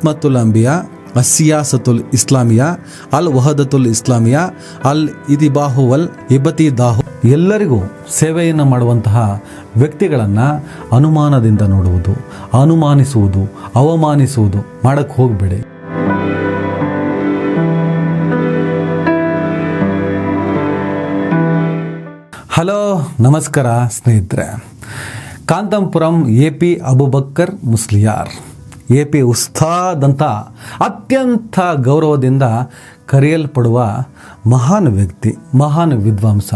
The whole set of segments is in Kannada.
ಇಸ್ಮತುಲ್ ಅಂಬಿಯಾ ಅಸಿಯಾಸತುಲ್ ಇಸ್ಲಾಮಿಯಾ, ಅಲ್ ವಹದತುಲ್ ಇಸ್ಲಾಮಿಯಾ, ಅಲ್ ಇದಿಬಾಹುವಲ್ ಇಬತಿ ದಾಹು. ಎಲ್ಲರಿಗೂ ಸೇವೆಯನ್ನು ಮಾಡುವಂತಹ ವ್ಯಕ್ತಿಗಳನ್ನು ಅನುಮಾನದಿಂದ ನೋಡುವುದು, ಅನುಮಾನಿಸುವುದು, ಅವಮಾನಿಸುವುದು ಮಾಡಕ್ಕೆ ಹೋಗಬೇಡಿ. ಹಲೋ, ನಮಸ್ಕಾರ ಸ್ನೇಹಿತರೆ. Kanthapuram A P Abubakkar Musliyar. A P ಅಂತ ಅತ್ಯಂತ ಗೌರವದಿಂದ ಕರೆಯಲ್ಪಡುವ ಮಹಾನ್ ವ್ಯಕ್ತಿ, ಮಹಾನ್ ವಿದ್ವಾಂಸ.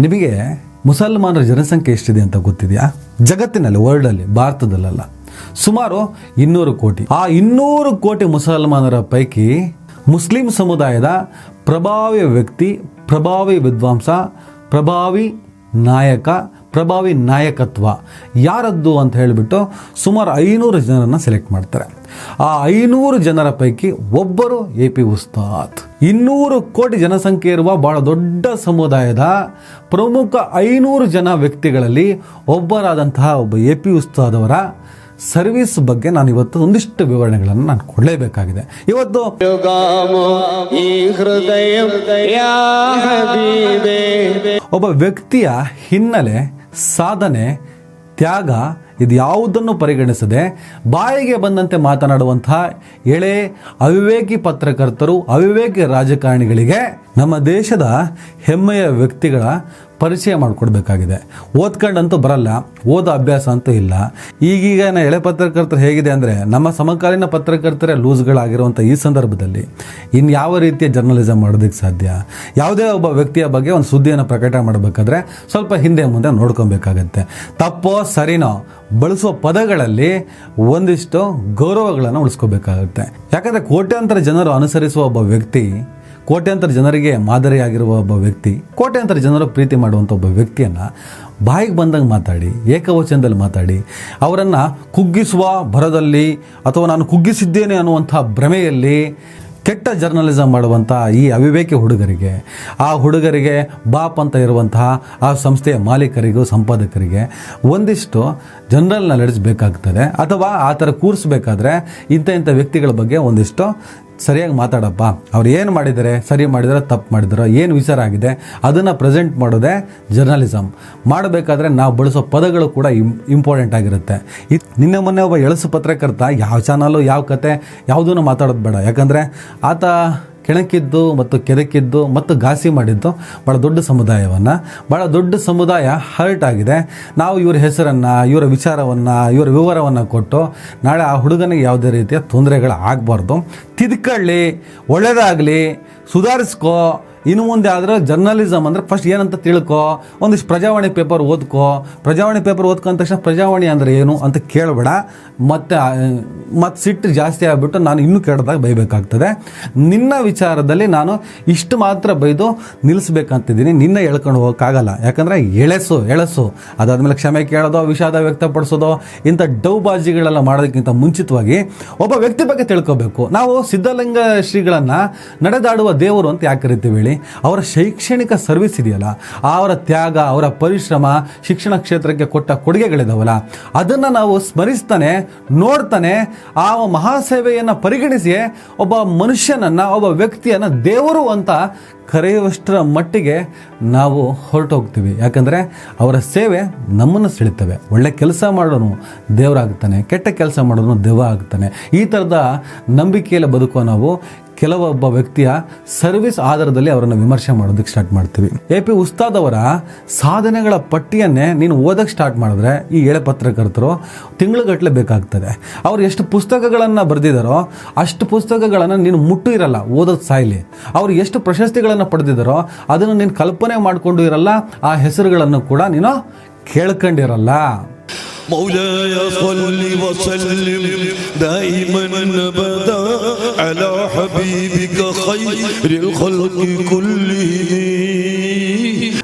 ನಿಮಗೆ ಮುಸಲ್ಮಾನರ ಜನಸಂಖ್ಯೆ ಎಷ್ಟಿದೆ ಅಂತ ಗೊತ್ತಿದೆಯಾ? ಜಗತ್ತಿನಲ್ಲಿ ವರ್ಲ್ಡಲ್ಲಿ ಭಾರತದಲ್ಲೆಲ್ಲ. ಸುಮಾರು ಇನ್ನೂರು ಕೋಟಿ. ಆ ಇನ್ನೂರು ಕೋಟಿ ಮುಸಲ್ಮಾನರ ಪೈಕಿ ಮುಸ್ಲಿಂ ಸಮುದಾಯದ ಪ್ರಭಾವಿ ವ್ಯಕ್ತಿ, ಪ್ರಭಾವಿ ವಿದ್ವಾಂಸ, ಪ್ರಭಾವಿ ನಾಯಕ ಪ್ರಭಾವಿ ನಾಯಕತ್ವ ಯಾರದ್ದು ಅಂತ ಹೇಳಿಬಿಟ್ಟು ಸುಮಾರು ಐನೂರು ಜನರನ್ನು ಸೆಲೆಕ್ಟ್ ಮಾಡ್ತಾರೆ. ಆ ಐನೂರು ಜನರ ಪೈಕಿ ಒಬ್ಬರು ಎ ಪಿ ಉಸ್ತಾದ್. ಇನ್ನೂರು ಕೋಟಿ ಜನಸಂಖ್ಯೆ ಇರುವ ಬಹಳ ದೊಡ್ಡ ಸಮುದಾಯದ ಪ್ರಮುಖ ಐನೂರು ಜನ ವ್ಯಕ್ತಿಗಳಲ್ಲಿ ಒಬ್ಬರಾದಂತಹ ಒಬ್ಬ ಎ ಪಿ ಉಸ್ತಾದ್ ಅವರ ಸರ್ವಿಸ್ ಬಗ್ಗೆ ನಾನು ಇವತ್ತು ಒಂದಿಷ್ಟು ವಿವರಣೆಗಳನ್ನು ನಾನು ಕೊಡಲೇಬೇಕಾಗಿದೆ. ಇವತ್ತು ಒಬ್ಬ ವ್ಯಕ್ತಿಯ ಹಿನ್ನೆಲೆ ಸಾಧನೆ, ತ್ಯಾಗ ಇದು ಯಾವುದನ್ನು ಪರಿಗಣಿಸದೆ ಬಾಯಿಗೆ ಬಂದಂತೆ ಮಾತನಾಡುವಂತಹ ಎಳೆ ಅವಿವೇಕಿ ಪತ್ರಕರ್ತರು, ಅವಿವೇಕಿ ರಾಜಕಾರಣಿಗಳಿಗೆ ನಮ್ಮ ದೇಶದ ಹೆಮ್ಮೆಯ ವ್ಯಕ್ತಿಗಳ ಪರಿಚಯ ಮಾಡಿಕೊಡ್ಬೇಕಾಗಿದೆ. ಓದ್ಕೊಂಡಂತೂ ಬರಲ್ಲ, ಓದೋ ಅಭ್ಯಾಸ ಅಂತೂ ಇಲ್ಲ. ಈಗೀಗ ಎಳೆ ಪತ್ರಕರ್ತರು ಹೇಗಿದೆ ಅಂದರೆ, ನಮ್ಮ ಸಮಕಾಲೀನ ಪತ್ರಕರ್ತರೇ ಲೂಸ್ಗಳಾಗಿರುವಂಥ ಈ ಸಂದರ್ಭದಲ್ಲಿ. ಇನ್ನು ಯಾವ ರೀತಿಯ ಜರ್ನಲಿಸಮ್ ಮಾಡೋದಕ್ಕೆ ಸಾಧ್ಯ? ಯಾವುದೇ ಒಬ್ಬ ವ್ಯಕ್ತಿಯ ಬಗ್ಗೆ ಒಂದು ಸುದ್ದಿಯನ್ನು ಪ್ರಕಟ ಮಾಡಬೇಕಾದ್ರೆ ಸ್ವಲ್ಪ ಹಿಂದೆ ಮುಂದೆ ನೋಡ್ಕೊಬೇಕಾಗತ್ತೆ. ತಪ್ಪೋ, ಸರಿನೋ ಬಳಸುವ ಪದಗಳಲ್ಲಿ ಒಂದಿಷ್ಟು ಗೌರವಗಳನ್ನು ಉಳಿಸ್ಕೋಬೇಕಾಗುತ್ತೆ. ಯಾಕಂದರೆ ಕೋಟ್ಯಾಂತರ ಜನರು ಅನುಸರಿಸುವ ಒಬ್ಬ ವ್ಯಕ್ತಿ ಕೋಟ್ಯಾಂತರ ಜನರಿಗೆ ಮಾದರಿಯಾಗಿರುವ ಒಬ್ಬ ವ್ಯಕ್ತಿ, ಕೋಟ್ಯಾಂತರ ಜನರು ಪ್ರೀತಿ ಮಾಡುವಂಥ ಒಬ್ಬ ವ್ಯಕ್ತಿಯನ್ನು ಬಾಯಿಗೆ ಬಂದಂಗೆ ಮಾತಾಡಿ, ಏಕವಚನದಲ್ಲಿ ಮಾತಾಡಿ, ಅವರನ್ನು ಕುಗ್ಗಿಸುವ ಭರದಲ್ಲಿ ಅಥವಾ ನಾನು ಕುಗ್ಗಿಸಿದ್ದೇನೆ ಅನ್ನುವಂಥ ಭ್ರಮೆಯಲ್ಲಿ ಕೆಟ್ಟ ಜರ್ನಲಿಸಮ್ ಮಾಡುವಂಥ ಈ ಅವಿವೇಕಿ ಹುಡುಗರಿಗೆ, ಆ ಹುಡುಗರಿಗೆ ಬಾಪ್ ಅಂತ ಇರುವಂತಹ ಆ ಸಂಸ್ಥೆಯ ಮಾಲೀಕರಿಗೂ, ಸಂಪಾದಕರಿಗೆ ಒಂದಿಷ್ಟು ಜನರಲ್ ನಾಲೆಡ್ಜ್ ಬೇಕಾಗ್ತದೆ. ಅಥವಾ ಆ ಥರ ಕೂರಿಸ್ಬೇಕಾದ್ರೆ ಇಂಥ ಇಂಥ ವ್ಯಕ್ತಿಗಳ ಬಗ್ಗೆ ಒಂದಿಷ್ಟು ಸರಿಯಾಗಿ ಮಾತಾಡಪ್ಪ. ಅವ್ರು ಏನು ಮಾಡಿದರೆ ಸರಿ ಮಾಡಿದಾರೋ, ತಪ್ಪು ಮಾಡಿದಾರೋ, ಏನು ವಿಚಾರ ಆಗಿದೆ, ಅದನ್ನು ಪ್ರೆಸೆಂಟ್ ಮಾಡೋದೇ ಜರ್ನಲಿಸಮ್ ಮಾಡಬೇಕಾದ್ರೆ ನಾವು ಬಳಸೋ ಪದಗಳು ಕೂಡ ಇಂಪಾರ್ಟೆಂಟ್ ಆಗಿರುತ್ತೆ. ಇತ್, ನಿನ್ನೆ ಮೊನ್ನೆ ಒಬ್ಬ ಎಳಸು ಪತ್ರಕರ್ತ, ಯಾವ ಚಾನಲು ಯಾವ ಕತೆ ಯಾವುದೂ ಮಾತಾಡೋದು ಬೇಡ. ಯಾಕಂದರೆ ಆತ ಕೆಣಕಿದ್ದು ಮತ್ತು ಕೆದಕಿದ್ದು ಮತ್ತು ಘಾಸಿ ಮಾಡಿದ್ದು ಭಾಳ ದೊಡ್ಡ ಸಮುದಾಯವನ್ನು. ಭಾಳ ದೊಡ್ಡ ಸಮುದಾಯ ಹರ್ಟ್ ಆಗಿದೆ. ನಾವು ಇವರ ಹೆಸರನ್ನು, ಇವರ ವಿಚಾರವನ್ನು, ಇವರ ವಿವರವನ್ನು ಕೊಟ್ಟು ನಾಳೆ ಆ ಹುಡುಗನಿಗೆ ಯಾವುದೇ ರೀತಿಯ ತೊಂದರೆಗಳು ಆಗಬಾರ್ದು ತಿದ್ಕೊಳ್ಳಿ, ಒಳ್ಳೇದಾಗಲಿ, ಸುಧಾರಿಸ್ಕೋ. ಇನ್ನು ಮುಂದೆ ಆದರೆ ಜರ್ನಲಿಸಮ್ ಅಂದರೆ ಫಸ್ಟ್ ಏನಂತ ತಿಳ್ಕೊ, ಒಂದಿಷ್ಟು ಪ್ರಜಾವಾಣಿ ಪೇಪರ್ ಓದ್ಕೋ. ಪ್ರಜಾವಾಣಿ ಪೇಪರ್ ಓದ್ಕೊಂಡ ತಕ್ಷಣ ಪ್ರಜಾವಾಣಿ ಅಂದರೆ ಏನು ಅಂತ ಕೇಳಬೇಡ. ಮತ್ತು ಮತ್ತು ಸಿಟ್ಟು ಜಾಸ್ತಿ ಆಗಿಬಿಟ್ಟು ನಾನು ಇನ್ನೂ ಕೆಟ್ಟದಾಗ ಬೈಬೇಕಾಗ್ತದೆ. ನಿನ್ನ ವಿಚಾರದಲ್ಲಿ ನಾನು ಇಷ್ಟು ಮಾತ್ರ ಬೈದು ನಿಲ್ಲಿಸ್ಬೇಕಂತಿದ್ದೀನಿ ನಿನ್ನ ಎಳ್ಕೊಂಡು ಹೋಗೋಕ್ಕಾಗಲ್ಲ. ಯಾಕಂದರೆ ಎಳೆಸು ಎಳೆಸು. ಅದಾದಮೇಲೆ ಕ್ಷಮೆ ಕೇಳೋದು, ವಿಷಾದ ವ್ಯಕ್ತಪಡಿಸೋದು, ಇಂಥ ಡೌಬಾಜಿಗಳೆಲ್ಲ ಮಾಡೋದಕ್ಕಿಂತ ಮುಂಚಿತವಾಗಿ ಒಬ್ಬ ವ್ಯಕ್ತಿ ಬಗ್ಗೆ ತಿಳ್ಕೋಬೇಕು. ನಾವು ಸಿದ್ಧಲಿಂಗ ಶ್ರೀಗಳನ್ನು ನಡೆದಾಡುವ ದೇವರು ಅಂತ ಯಾಕೆ ಕರಿತೀವಿ ಹೇಳಿ? ಅವರ ಶೈಕ್ಷಣಿಕ ಸರ್ವಿಸ್ ಇದೆಯಲ್ಲ, ಅವರ ತ್ಯಾಗ, ಅವರ ಪರಿಶ್ರಮ, ಶಿಕ್ಷಣ ಕ್ಷೇತ್ರಕ್ಕೆ ಕೊಟ್ಟ ಕೊಡುಗೆಗಳಿದಾವಲ್ಲ, ಅದನ್ನು ನಾವು ಸ್ಮರಿಸ್ತಾನೆ, ನೋಡ್ತಾನೆ, ಆ ಮಹಾಸೇವೆಯನ್ನು ಪರಿಗಣಿಸಿ ಒಬ್ಬ ಮನುಷ್ಯನನ್ನು, ಒಬ್ಬ ವ್ಯಕ್ತಿಯನ್ನು ದೇವರು ಅಂತ ಕರೆಯುವಷ್ಟರ ಮಟ್ಟಿಗೆ ನಾವು ಹೊರಟೋಗ್ತೀವಿ. ಯಾಕಂದರೆ ಅವರ ಸೇವೆ ನಮ್ಮನ್ನು ಸೆಳಿತವೆ ಒಳ್ಳೆ ಕೆಲಸ ಮಾಡೋನು ದೇವರಾಗ್ತಾನೆ, ಕೆಟ್ಟ ಕೆಲಸ ಮಾಡೋನು ದೇವ ಆಗ್ತಾನೆ. ಈ ಥರದ ನಂಬಿಕೆಯಲ್ಲಿ ಬದುಕುವ ನಾವು ಕೆಲವೊಬ್ಬ ವ್ಯಕ್ತಿಯ ಸರ್ವಿಸ್ ಆಧಾರದಲ್ಲಿ ಅವರನ್ನು ವಿಮರ್ಶೆ ಮಾಡೋದಕ್ಕೆ ಸ್ಟಾರ್ಟ್ ಮಾಡ್ತೀವಿ. ಎ ಪಿ ಉಸ್ತಾದ್ ಅವರ ಸಾಧನೆಗಳ ಪಟ್ಟಿಯನ್ನೇ ನೀನು ಓದಕ್ಕೆ ಸ್ಟಾರ್ಟ್ ಮಾಡಿದ್ರೆ ಈ ಎಳೆ ಪತ್ರಕರ್ತರು ತಿಂಗಳುಗಟ್ಟಲೆ ಬೇಕಾಗ್ತದೆ. ಅವ್ರು ಎಷ್ಟು ಪುಸ್ತಕಗಳನ್ನು ಬರೆದಿದ್ದಾರೋ ಅಷ್ಟು ಪುಸ್ತಕಗಳನ್ನು ನೀನು ಮುಟ್ಟು ಇರಲ್ಲ, ಓದೋದು ಸಾಯ್ಲಿ. ಅವ್ರು ಎಷ್ಟು ಪ್ರಶಸ್ತಿಗಳನ್ನು ಪಡೆದಿದ್ದಾರೋ ಅದನ್ನು ನೀನು ಕಲ್ಪನೆ ಮಾಡಿಕೊಂಡು ಇರಲ್ಲ, ಆ ಹೆಸರುಗಳನ್ನು ಕೂಡ ನೀನು ಕೇಳ್ಕೊಂಡಿರಲ್ಲ. مولاي صل وسلم دائما ابدا على حبيبك خير الخلق كلهم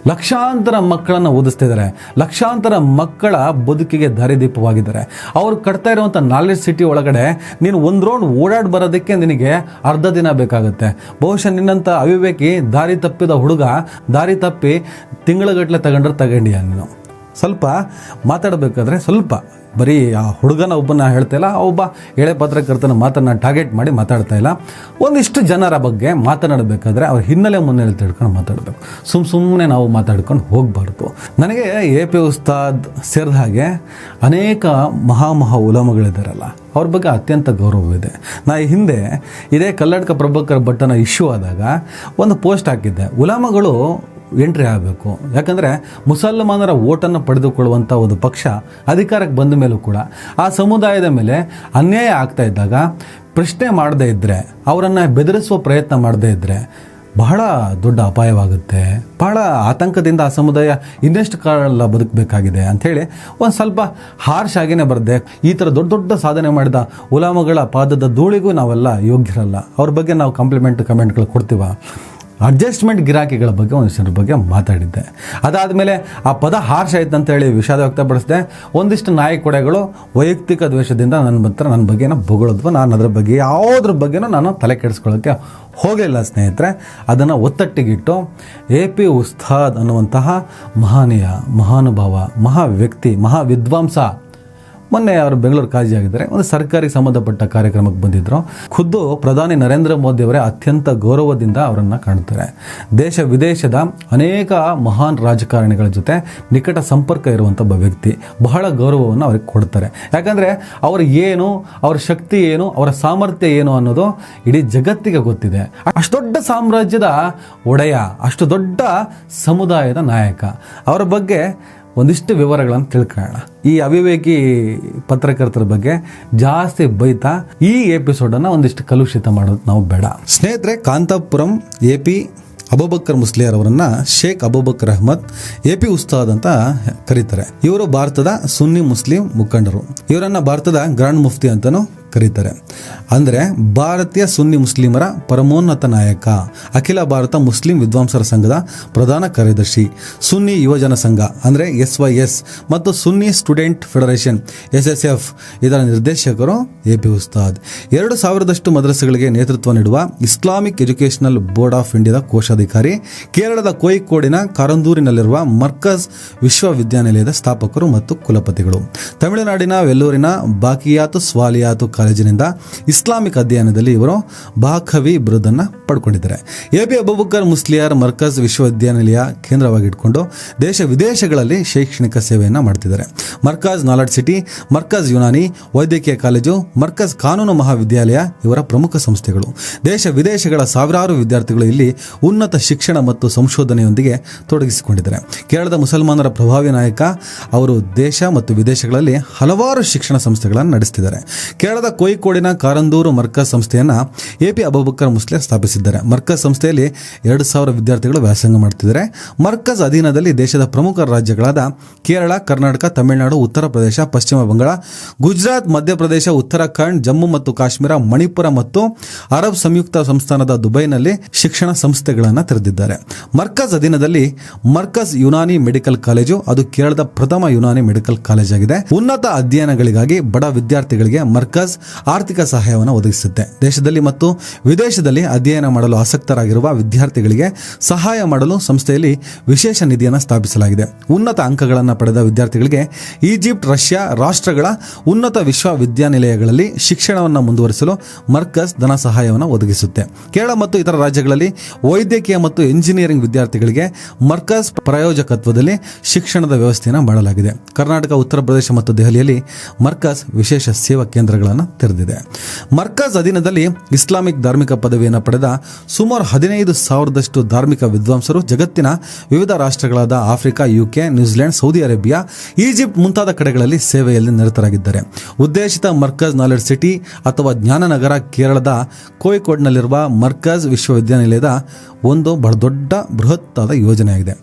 ಲಕ್ಷಾಂತರ ಮಕ್ಕಳನ್ನು ಓದಿಸ್ತಾ ಇದ್ದಾರೆ ಲಕ್ಷಾಂತರ ಮಕ್ಕಳ ಬದುಕಿಗೆ ದಾರಿದೀಪವಾಗಿದ್ದಾರೆ ಅವರು ಕಟ್ತಾ ಇರುವಂಥ ನಾಲೆಡ್ಜ್ ಸಿಟಿ ಒಳಗಡೆ ನೀನು ಒಂದು ರೌಂಡ್ ಓಡಾಡಿ ಬರೋದಕ್ಕೆ ನಿನಗೆ ಅರ್ಧ ದಿನ ಬೇಕಾಗುತ್ತೆ ಬಹುಶಃ ನಿನ್ನಂಥ ಅವಿವೇಕಿ ದಾರಿ ತಪ್ಪಿದ ಹುಡುಗ ದಾರಿ ತಪ್ಪಿ ತಿಂಗಳಗಟ್ಟಲೆ ತಗೊಂಡ್ರೆ ತಗೊಂಡಿಯ ನೀನು ಸ್ವಲ್ಪ ಮಾತಾಡಬೇಕಾದ್ರೆ ಸ್ವಲ್ಪ ಬರೀ ಆ ಹುಡುಗನ ಒಬ್ಬನ ಹೇಳ್ತಾ ಇಲ್ಲ ಒಬ್ಬ ಎಳೆ ಪತ್ರಕರ್ತನ ಮಾತನ್ನು ಟಾರ್ಗೆಟ್ ಮಾಡಿ ಮಾತಾಡ್ತಾ ಇಲ್ಲ. ಒಂದಿಷ್ಟು ಜನರ ಬಗ್ಗೆ ಮಾತನಾಡಬೇಕಾದ್ರೆ ಅವ್ರ ಹಿನ್ನೆಲೆ ಮುನ್ನೆಲೆ ತಿಳ್ಕೊಂಡು ಮಾತಾಡಬೇಕು. ಸುಮ್ ಸುಮ್ಮನೆ ನಾವು ಮಾತಾಡ್ಕೊಂಡು ಹೋಗಬಾರ್ದು. ನನಗೆ ಎ ಪಿ ಉಸ್ತಾದ್ ಸೇರಿದ ಹಾಗೆ ಅನೇಕ ಮಹಾ ಮಹಾ ಉಲಮಗಳಿದ್ದಾರಲ್ಲ ಅವ್ರ ಬಗ್ಗೆ ಅತ್ಯಂತ ಗೌರವವಿದೆ. ನಾ ಹಿಂದೆ ಇದೇ ಕಲ್ಲಡ್ಕ ಪ್ರಭಾಕರ್ ಭಟ್ಟನ ಇಶ್ಯೂ ಆದಾಗ ಒಂದು ಪೋಸ್ಟ್ ಹಾಕಿದ್ದೆ. ಉಲಾಮಗಳು ಎಂಟ್ರಿ ಆಗಬೇಕು. ಯಾಕಂದರೆ ಮುಸಲ್ಮಾನರ ಓಟನ್ನು ಪಡೆದುಕೊಳ್ಳುವಂಥ ಒಂದು ಪಕ್ಷ ಅಧಿಕಾರಕ್ಕೆ ಬಂದ ಮೇಲೂ ಕೂಡ ಆ ಸಮುದಾಯದ ಮೇಲೆ ಅನ್ಯಾಯ ಆಗ್ತಾ ಇದ್ದಾಗ ಪ್ರಶ್ನೆ ಮಾಡದೇ ಇದ್ದರೆ ಅವರನ್ನು ಬೆದರಿಸುವ ಪ್ರಯತ್ನ ಮಾಡದೇ ಇದ್ದರೆ ಬಹಳ ದೊಡ್ಡ ಅಪಾಯವಾಗುತ್ತೆ. ಬಹಳ ಆತಂಕದಿಂದ ಆ ಸಮುದಾಯ ಇನ್ನೆಷ್ಟು ಕಾಲ ಬದುಕಬೇಕಾಗಿದೆ ಅಂಥೇಳಿ ಒಂದು ಸ್ವಲ್ಪ ಹಾರ್ಶ್ ಆಗಿನೇ ಬರದೆ ಈ ಥರ ದೊಡ್ಡ ದೊಡ್ಡ ಸಾಧನೆ ಮಾಡಿದ ಉಲಾಮಗಳ ಪಾದದ ಧೂಳಿಗೂ ನಾವೆಲ್ಲ ಯೋಗ್ಯರಲ್ಲ. ಅವ್ರ ಬಗ್ಗೆ ನಾವು ಕಾಂಪ್ಲಿಮೆಂಟ್ ಕಮೆಂಟ್ಗಳು ಕೊಡ್ತೀವ. ಅಡ್ಜಸ್ಟ್ಮೆಂಟ್ ಗಿರಾಕಿಗಳ ಬಗ್ಗೆ ಒಂದಿಷ್ಟು ಬಗ್ಗೆ ಮಾತಾಡಿದ್ದೆ. ಅದಾದಮೇಲೆ ಆ ಪದ ಹಾರ್ಷ ಆಯ್ತು ಅಂತ ಹೇಳಿ ವಿಷಾದ ವ್ಯಕ್ತಪಡಿಸಿದೆ. ಒಂದಿಷ್ಟು ನಾಯಿ ಕೊಡೆಗಳು ವೈಯಕ್ತಿಕ ದ್ವೇಷದಿಂದ ನನ್ನ ಹತ್ರ ನನ್ನ ಬಗ್ಗೆನ ಬೊಗಳಿದ್ವು. ನಾನು ಅದ್ರ ಬಗ್ಗೆ ಯಾವುದ್ರ ಬಗ್ಗೆನೂ ನಾನು ತಲೆ ಕೆಡಿಸ್ಕೊಳ್ಳೋಕ್ಕೆ ಹೋಗಲಿಲ್ಲ ಸ್ನೇಹಿತರೆ. ಅದನ್ನು ಒತ್ತಟ್ಟಿಗಿಟ್ಟು ಎ ಪಿ ಉಸ್ತಾದ್ ಅನ್ನುವಂತಹ ಮಹಾನೀಯ, ಮಹಾನುಭಾವ ಮಹಾ ವ್ಯಕ್ತಿ ಮಹಾ ವಿದ್ವಾಂಸ ಮೊನ್ನೆ ಅವರು ಬೆಂಗಳೂರು ಕಾಜಿಯಾಗಿದ್ದಾರೆ ಒಂದು ಸರ್ಕಾರಿ ಸಂಬಂಧಪಟ್ಟ ಕಾರ್ಯಕ್ರಮಕ್ಕೆ ಬಂದಿದ್ದರು ಖುದ್ದು ಪ್ರಧಾನಿ ನರೇಂದ್ರ ಮೋದಿ ಅವರೇ ಅತ್ಯಂತ ಗೌರವದಿಂದ ಅವರನ್ನು ಕಾಣ್ತಾರೆ. ದೇಶ ವಿದೇಶದ ಅನೇಕ ಮಹಾನ್ ರಾಜಕಾರಣಿಗಳ ಜೊತೆ ನಿಕಟ ಸಂಪರ್ಕ ಇರುವಂಥ ಒಬ್ಬ ವ್ಯಕ್ತಿ ಬಹಳ ಗೌರವವನ್ನು ಅವ್ರಿಗೆ ಕೊಡ್ತಾರೆ. ಯಾಕಂದರೆ ಅವರು ಏನು, ಅವರ ಶಕ್ತಿ ಏನು, ಅವರ ಸಾಮರ್ಥ್ಯ ಏನು ಅನ್ನೋದು ಇಡೀ ಜಗತ್ತಿಗೆ ಗೊತ್ತಿದೆ. ಅಷ್ಟು ದೊಡ್ಡ ಸಾಮ್ರಾಜ್ಯದ ಒಡೆಯ, ಅಷ್ಟು ದೊಡ್ಡ ಸಮುದಾಯದ ನಾಯಕ. ಅವರ ಬಗ್ಗೆ ಒಂದಿಷ್ಟು ವಿವರಗಳನ್ನು ತಿಳ್ಕೊಳ್ಳೋಣ. ಈ ಅವಿವೇಕಿ ಪತ್ರಕರ್ತರ ಬಗ್ಗೆ ಜಾಸ್ತಿ ಬೈತಾ ಈ ಎಪಿಸೋಡನ್ನು ಒಂದಿಷ್ಟು ಕಲುಷಿತ ಮಾಡೋದು ನಾವು ಬೇಡ. ಸ್ನೇಹಿತರೆ, ಕಾಂತಾಪುರಂ ಎ ಪಿ ಅಬೂಬಕ್ಕರ್ ಮುಸ್ಲಿಯರ್ ಅವರನ್ನ ಶೇಖ್ ಅಬೂಬಕ್ಕರ್ ಅಹ್ಮದ್ ಎ ಪಿ ಉಸ್ತಾದ್ ಅಂತ ಕರೀತಾರೆ. ಇವರು ಭಾರತದ ಸುನ್ನಿ ಮುಸ್ಲಿಂ ಮುಖಂಡರು. ಇವರನ್ನ ಭಾರತದ ಗ್ರಾಂಡ್ ಮುಫ್ತಿ ಅಂತಾನೂ ಕರೀತಾರೆ. ಅಂದರೆ ಭಾರತೀಯ ಸುನ್ನಿ ಮುಸ್ಲಿಮರ ಪರಮೋನ್ನತ ನಾಯಕ, ಅಖಿಲ ಭಾರತ ಮುಸ್ಲಿಂ ವಿದ್ವಾಂಸರ ಸಂಘದ ಪ್ರಧಾನ ಕಾರ್ಯದರ್ಶಿ, ಸುನ್ನಿ ಯುವಜನ ಸಂಘ, ಅಂದರೆ ಎಸ್ ವೈ ಎಸ್ ಮತ್ತು Sunni student federation, S S F ಇದರ ನಿರ್ದೇಶಕರು ಎ ಪಿ ಉಸ್ತಾದ್. ಎರಡು ಸಾವಿರದಷ್ಟು ಮದ್ರಸೆಗಳಿಗೆ ನೇತೃತ್ವ ನೀಡುವ ಇಸ್ಲಾಮಿಕ್ ಎಜುಕೇಷನಲ್ ಬೋರ್ಡ್ ಆಫ್ ಇಂಡಿಯಾದ ಕೋಶಾಧಿಕಾರಿ, ಕೇರಳದ ಕೋಯಿಕೋಡಿನ ಕಾರಂದೂರಿನಲ್ಲಿರುವ ಮರ್ಕಜ್ ವಿಶ್ವವಿದ್ಯಾನಿಲಯದ ಸ್ಥಾಪಕರು ಮತ್ತು ಕುಲಪತಿಗಳು. ತಮಿಳುನಾಡಿನ ವೆಲ್ಲೂರಿನ ಬಾಕಿಯಾತು ಸ್ವಾಲಿಯಾತು ಕಾಲೇಜಿನಿಂದ ಇಸ್ಲಾಮಿಕ್ ಅಧ್ಯಯನದಲ್ಲಿ ಇವರು ಬಾಖವಿ ಬಿರುದನ್ನು ಪಡ್ಕೊಂಡಿದ್ದಾರೆ. ಎ ಬಿ ಅಬೂಬಕರ್ ಮುಸ್ಲಿಯಾರ್ ಮರ್ಕಜ್ ವಿಶ್ವವಿದ್ಯಾನಿಲಯ ಕೇಂದ್ರವಾಗಿ ಇಟ್ಕೊಂಡು ದೇಶ ವಿದೇಶಗಳಲ್ಲಿ ಶೈಕ್ಷಣಿಕ ಸೇವೆಯನ್ನು ಮಾಡ್ತಿದ್ದಾರೆ. ಮರ್ಕಜ್ ನಾಲೆಡ್ ಸಿಟಿ, ಮರ್ಕಜ್ ಯುನಾನಿ, ವೈದ್ಯಕೀಯ ಕಾಲೇಜು, ಮರ್ಕಜ್ ಕಾನೂನು ಮಹಾವಿದ್ಯಾಲಯ ಇವರ ಪ್ರಮುಖ ಸಂಸ್ಥೆಗಳು. ದೇಶ ವಿದೇಶಗಳ ಸಾವಿರಾರು ವಿದ್ಯಾರ್ಥಿಗಳು ಇಲ್ಲಿ ಉನ್ನತ ಶಿಕ್ಷಣ ಮತ್ತು ಸಂಶೋಧನೆಯೊಂದಿಗೆ ತೊಡಗಿಸಿಕೊಂಡಿದ್ದಾರೆ. ಕೇರಳದ ಮುಸಲ್ಮಾನರ ಪ್ರಭಾವಿ ನಾಯಕ ಅವರು ದೇಶ ಮತ್ತು ವಿದೇಶಗಳಲ್ಲಿ ಹಲವಾರು ಶಿಕ್ಷಣ ಸಂಸ್ಥೆಗಳನ್ನು ನಡೆಸ್ತಿದ್ದಾರೆ. ಕೇರಳದ ಕೋಯಿಕೋಡಿನ ಕಾರಂದೂರು ಮರ್ಕಜ್ ಸಂಸ್ಥೆಯನ್ನ ಎ ಪಿ ಅಬೂಬಕ್ಕರ್ ಮುಸ್ಲೆ ಸ್ಥಾಪಿಸಿದ್ದಾರೆ. ಮರ್ಕಜ್ ಸಂಸ್ಥೆಯಲ್ಲಿ ಎರಡು ಸಾವಿರ ವಿದ್ಯಾರ್ಥಿಗಳು ವ್ಯಾಸಂಗ ಮಾಡ್ತಿದ್ದಾರೆ. ಮರ್ಕಜ್ ಅಧೀನದಲ್ಲಿ ದೇಶದ ಪ್ರಮುಖ ರಾಜ್ಯಗಳಾದ ಕೇರಳ, ಕರ್ನಾಟಕ, ತಮಿಳುನಾಡು, ಉತ್ತರ ಪ್ರದೇಶ, ಪಶ್ಚಿಮ ಬಂಗಾಳ, ಗುಜರಾತ್ ಮಧ್ಯಪ್ರದೇಶ ಉತ್ತರಾಖಂಡ್, ಜಮ್ಮು ಮತ್ತು ಕಾಶ್ಮೀರ, ಮಣಿಪುರ ಮತ್ತು ಅರಬ್ ಸಂಯುಕ್ತ ಸಂಸ್ಥಾನದ ದುಬೈನಲ್ಲಿ ಶಿಕ್ಷಣ ಸಂಸ್ಥೆಗಳನ್ನು ತೆರೆದಿದ್ದಾರೆ. ಮರ್ಕಜ್ ಅಧೀನದಲ್ಲಿ ಮರ್ಕಸ್ ಯುನಾನಿ ಮೆಡಿಕಲ್ ಕಾಲೇಜು, ಅದು ಕೇರಳದ ಪ್ರಥಮ ಯುನಾನಿ ಮೆಡಿಕಲ್ ಕಾಲೇಜ್ ಆಗಿದೆ ಉನ್ನತ ಅಧ್ಯಯನಗಳಿಗಾಗಿ ಬಡ ವಿದ್ಯಾರ್ಥಿಗಳಿಗೆ ಮರ್ಕಜ್ ಆರ್ಥಿಕ ಸಹಾಯವನ್ನು ಒದಗಿಸುತ್ತೆ. ದೇಶದಲ್ಲಿ ಮತ್ತು ವಿದೇಶದಲ್ಲಿ ಅಧ್ಯಯನ ಮಾಡಲು ಆಸಕ್ತರಾಗಿರುವ ವಿದ್ಯಾರ್ಥಿಗಳಿಗೆ ಸಹಾಯ ಮಾಡಲು ಸಂಸ್ಥೆಯಲ್ಲಿ ವಿಶೇಷ ನಿಧಿಯನ್ನು ಸ್ಥಾಪಿಸಲಾಗಿದೆ. ಉನ್ನತ ಅಂಕಗಳನ್ನು ಪಡೆದ ವಿದ್ಯಾರ್ಥಿಗಳಿಗೆ ಈಜಿಪ್ಟ್, ರಷ್ಯಾ ರಾಷ್ಟ್ರಗಳ ಉನ್ನತ ವಿಶ್ವವಿದ್ಯಾನಿಲಯಗಳಲ್ಲಿ ಶಿಕ್ಷಣವನ್ನು ಮುಂದುವರಿಸಲು ಮರ್ಕಸ್ ಧನ ಸಹಾಯವನ್ನು ಒದಗಿಸುತ್ತೆ. ಕೇರಳ ಮತ್ತು ಇತರ ರಾಜ್ಯಗಳಲ್ಲಿ ವೈದ್ಯಕೀಯ ಮತ್ತು ಎಂಜಿನಿಯರಿಂಗ್ ವಿದ್ಯಾರ್ಥಿಗಳಿಗೆ ಮರ್ಕಸ್ ಪ್ರಾಯೋಜಕತ್ವದಲ್ಲಿ ಶಿಕ್ಷಣದ ವ್ಯವಸ್ಥೆಯನ್ನು ಮಾಡಲಾಗಿದೆ. ಕರ್ನಾಟಕ, ಉತ್ತರ ಪ್ರದೇಶ ಮತ್ತು ದೆಹಲಿಯಲ್ಲಿ ಮರ್ಕಸ್ ವಿಶೇಷ ಸೇವಾ ಕೇಂದ್ರಗಳನ್ನು ತೆರೆದಿದೆ. ಮರ್ಕಜ್ ಅಧೀನದಲ್ಲಿ ಇಸ್ಲಾಮಿಕ್ ಧಾರ್ಮಿಕ ಪದವಿಯನ್ನು ಪಡೆದ ಸುಮಾರು ಹದಿನೈದು ಸಾವಿರದಷ್ಟು ಧಾರ್ಮಿಕ ವಿದ್ವಾಂಸರು ಜಗತ್ತಿನ ವಿವಿಧ ರಾಷ್ಟ್ರಗಳಾದ Africa, U K, New Zealand, Saudi Arabia, Egypt ಮುಂತಾದ ಕಡೆಗಳಲ್ಲಿ ಸೇವೆಯಲ್ಲಿ ನಿರತರಾಗಿದ್ದಾರೆ. ಉದ್ದೇಶಿತ ಮರ್ಕಜ್ ನಾಲೆಡ್ ಸಿಟಿ ಅಥವಾ ಜ್ಞಾನನಗರ ಕೇರಳದ ಕೋಯಿಕೋಡ್ನಲ್ಲಿರುವ ಮರ್ಕಜ್ ವಿಶ್ವವಿದ್ಯಾನಿಲಯದ ಒಂದು ಬಹಳ ದೊಡ್ಡ ಬೃಹತ್ತಾದ ಯೋಜನೆಯಾಗಿದೆ.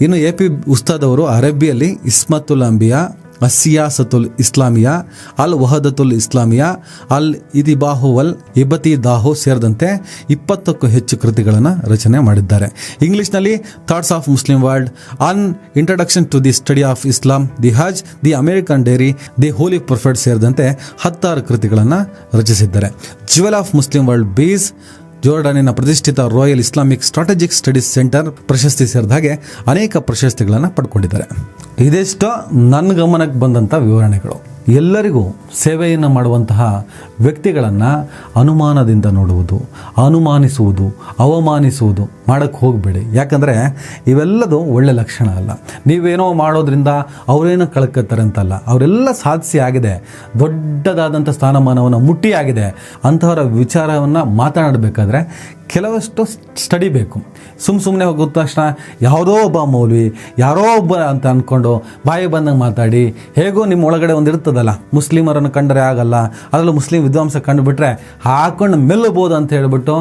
ಇನ್ನು ಎ ಪಿ ಉಸ್ತಾದ್ ಅವರು ಅರೇಬಿಯಲ್ಲಿ ಇಸ್ಮತುಲ್ ಅಂಬಿಯಾ ಅಸಿಯಾಸತುಲ್ ಇಸ್ಲಾಮಿಯಾ, ಅಲ್ ವಹದತುಲ್ ಇಸ್ಲಾಮಿಯಾ, ಅಲ್ ಇದಿಬಾಹುವಲ್ ಇಬತಿ ದಾಹು ಸೇರಿದಂತೆ ಇಪ್ಪತ್ತಕ್ಕೂ ಹೆಚ್ಚು ಕೃತಿಗಳನ್ನು ರಚನೆ ಮಾಡಿದ್ದಾರೆ. ಇಂಗ್ಲಿಷ್ನಲ್ಲಿ thoughts of Muslim world, an introduction to the study of Islam, the Hajj, the American diary, the holy prophet ಸೇರಿದಂತೆ ಹತ್ತಾರು ಕೃತಿಗಳನ್ನು ರಚಿಸಿದ್ದಾರೆ. ಜುವೆಲ್ ಆಫ್ ಮುಸ್ಲಿಂ ವರ್ಲ್ಡ್, ಬೀಸ್ ಜೋರ್ಡಾನಿನ ಪ್ರತಿಷ್ಠಿತ royal Islamic strategic studies centre ಪ್ರಶಸ್ತಿ ಸೇರಿದ ಹಾಗೆ ಅನೇಕ ಪ್ರಶಸ್ತಿಗಳನ್ನು ಪಡ್ಕೊಂಡಿದ್ದಾರೆ. ಇದಿಷ್ಟು ನನ್ನ ಗಮನಕ್ಕೆ ಬಂದಂಥ ವಿವರಣೆಗಳು. ಎಲ್ಲರಿಗೂ ಸೇವೆಯನ್ನು ಮಾಡುವಂತಹ ವ್ಯಕ್ತಿಗಳನ್ನು ಅನುಮಾನದಿಂದ ನೋಡುವುದು, ಅನುಮಾನಿಸುವುದು, ಅವಮಾನಿಸುವುದು ಮಾಡೋಕ್ಕೆ ಹೋಗಬೇಡಿ. ಯಾಕಂದರೆ ಇವೆಲ್ಲದು ಒಳ್ಳೆ ಲಕ್ಷಣ ಅಲ್ಲ. ನೀವೇನೋ ಮಾಡೋದ್ರಿಂದ ಅವರೇನೋ ಕಳ್ಕೊತಾರೆ ಅಂತಲ್ಲ. ಅವರೆಲ್ಲ ಸಾಧಿಸಿ ಆಗಿದೆ. ದೊಡ್ಡದಾದಂಥ ಸ್ಥಾನಮಾನವನ್ನು ಮುಟ್ಟಿಯಾಗಿದೆ ಅಂಥವರ ವಿಚಾರವನ್ನು ಮಾತನಾಡಬೇಕಾದ್ರೆ ಕೆಲವಷ್ಟು ಸ್ಟಡಿ ಬೇಕು. ಸುಮ್ಮ ಸುಮ್ಮನೆ ಹೋಗಿದ ತಕ್ಷಣ ಯಾವುದೋ ಒಬ್ಬ ಮೌಲ್ವಿ, ಯಾರೋ ಒಬ್ಬ ಅಂತ ಅಂದ್ಕೊಂಡು ಬಾಯಿ ಬಂದಂಗೆ ಮಾತಾಡಿ, ಹೇಗೋ ನಿಮ್ಮ ಒಳಗಡೆ ಒಂದು ಇರ್ತದಲ್ಲ, ಮುಸ್ಲಿಮರನ್ನು ಕಂಡರೆ ಆಗಲ್ಲ, ಅದರಲ್ಲೂ ಮುಸ್ಲಿಂ ವಿದ್ವಾಂಸ ಕಂಡುಬಿಟ್ರೆ ಹಾಕೊಂಡು ಮೆಲ್ಲಬೋದು ಅಂತ ಹೇಳಿಬಿಟ್ಟು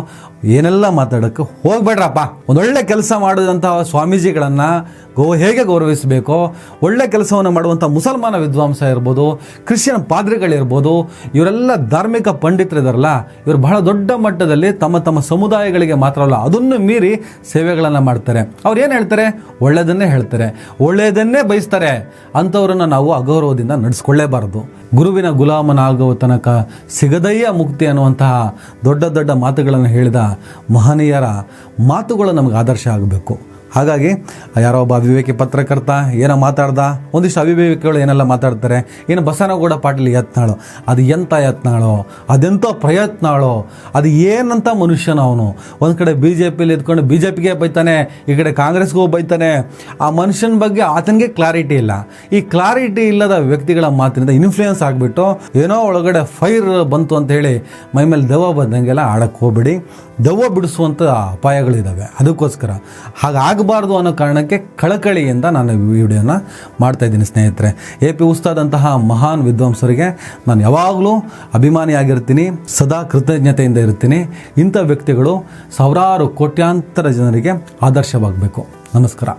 ಏನೆಲ್ಲ ಮಾತಾಡೋಕ್ಕೆ ಹೋಗ್ಬೇಡ್ರಪ್ಪ. ಒಂದೊಳ್ಳೆ ಕೆಲಸ ಮಾಡಿದಂತಹ ಸ್ವಾಮೀಜಿಗಳನ್ನು ಗೋ, ಹೇಗೆ ಗೌರವಿಸಬೇಕೋ, ಒಳ್ಳೆ ಕೆಲಸವನ್ನು ಮಾಡುವಂಥ ಮುಸಲ್ಮಾನ ವಿದ್ವಾಂಸ ಇರ್ಬೋದು, ಕ್ರಿಶ್ಚಿಯನ್ ಪಾದ್ರಿಗಳಿರ್ಬೋದು, ಇವರೆಲ್ಲ ಧಾರ್ಮಿಕ ಪಂಡಿತರಿದಾರಲ್ಲ, ಇವರು ಬಹಳ ದೊಡ್ಡ ಮಟ್ಟದಲ್ಲಿ ತಮ್ಮ ತಮ್ಮ ಸಮುದಾಯಗಳಿಗೆ ಮಾತ್ರ ಅಲ್ಲ, ಅದನ್ನು ಮೀರಿ ಸೇವೆಗಳನ್ನು ಮಾಡ್ತಾರೆ. ಅವ್ರು ಏನು ಹೇಳ್ತಾರೆ? ಒಳ್ಳೆಯದನ್ನೇ ಹೇಳ್ತಾರೆ. ಒಳ್ಳೆಯದನ್ನೇ ಬಯಸ್ತಾರೆ. ಅಂಥವ್ರನ್ನ ನಾವು ಅಗೌರವದಿಂದ ನಡೆಸ್ಕೊಳ್ಳೇಬಾರದು. ಗುರುವಿನ ಗುಲಾಮನಾಗುವ ತನಕ ಸಿಗದಯ್ಯ ಮುಕ್ತಿ ಅನ್ನುವಂತಹ ದೊಡ್ಡ ದೊಡ್ಡ ಮಾತುಗಳನ್ನು ಹೇಳಿದ ಮಹನೀಯರ ಮಾತುಗಳು ನಮಗೆ ಆದರ್ಶ ಆಗಬೇಕು. ಹಾಗಾಗಿ ಯಾರೋ ಒಬ್ಬ ಅವಿವೇಕಿ ಪತ್ರಕರ್ತ, ಏನೋ ಮಾತಾಡ್ದ, ಒಂದಿಷ್ಟು ಅವಿವೇಕಿಗಳು ಏನೆಲ್ಲ ಮಾತಾಡ್ತಾರೆ, ಏನು ಬಸನಗೌಡ ಪಾಟೀಲ್ ಯತ್ನಾಳು, ಅದು ಎಂಥ ಯತ್ನಾಳು ಅದೆಂಥ ಪ್ರಯತ್ನಾಳು, ಅದು ಏನಂತ ಮನುಷ್ಯನ ಅವನು. ಒಂದು ಕಡೆ ಬಿ ಜೆ ಪಿಲಿ ಎತ್ಕೊಂಡು ಬಿ ಜೆ ಪಿಗೆ ಬೈತಾನೆ, ಈ ಕಡೆ ಕಾಂಗ್ರೆಸ್ಗೂ ಬೈತಾನೆ. ಆ ಮನುಷ್ಯನ ಬಗ್ಗೆ ಆತನಿಗೆ ಕ್ಲಾರಿಟಿ ಇಲ್ಲ. ಈ ಕ್ಲಾರಿಟಿ ಇಲ್ಲದ ವ್ಯಕ್ತಿಗಳ ಮಾತಿನಿಂದ ಇನ್ಫ್ಲೂಯೆನ್ಸ್ ಆಗಿಬಿಟ್ಟು ಏನೋ ಒಳಗಡೆ ಫೈರ್ ಬಂತು ಅಂತ ಹೇಳಿ ಮೈ ಮೇಲೆ ದೆವ್ವ ಬಂದಂಗೆಲ್ಲ ಆಡಕ್ಕೆ ಹೋಗ್ಬೇಡಿ. ದೆವ್ವ ಬಿಡಿಸುವಂಥ ಅಪಾಯಗಳಿದ್ದಾವೆ ಅದಕ್ಕೋಸ್ಕರ ಹಾಗಾಗಬಾರ್ದು ಅನ್ನೋ ಕಾರಣಕ್ಕೆ ಕಳಕಳಿಯಿಂದ ನಾನು ವಿಡಿಯೋನ ಮಾಡ್ತಾ ಇದ್ದೀನಿ ಸ್ನೇಹಿತರೆ. ಎ ಪಿ ಉಸ್ತಾದಂತಹ ಮಹಾನ್ ವಿದ್ವಾಂಸರಿಗೆ ನಾನು ಯಾವಾಗಲೂ ಅಭಿಮಾನಿಯಾಗಿರ್ತೀನಿ ಸದಾ ಕೃತಜ್ಞತೆಯಿಂದ ಇರ್ತೀನಿ. ಇಂಥ ವ್ಯಕ್ತಿಗಳು ಸಾವಿರಾರು ಕೋಟ್ಯಾಂತರ ಜನರಿಗೆ ಆದರ್ಶವಾಗಬೇಕು. ನಮಸ್ಕಾರ.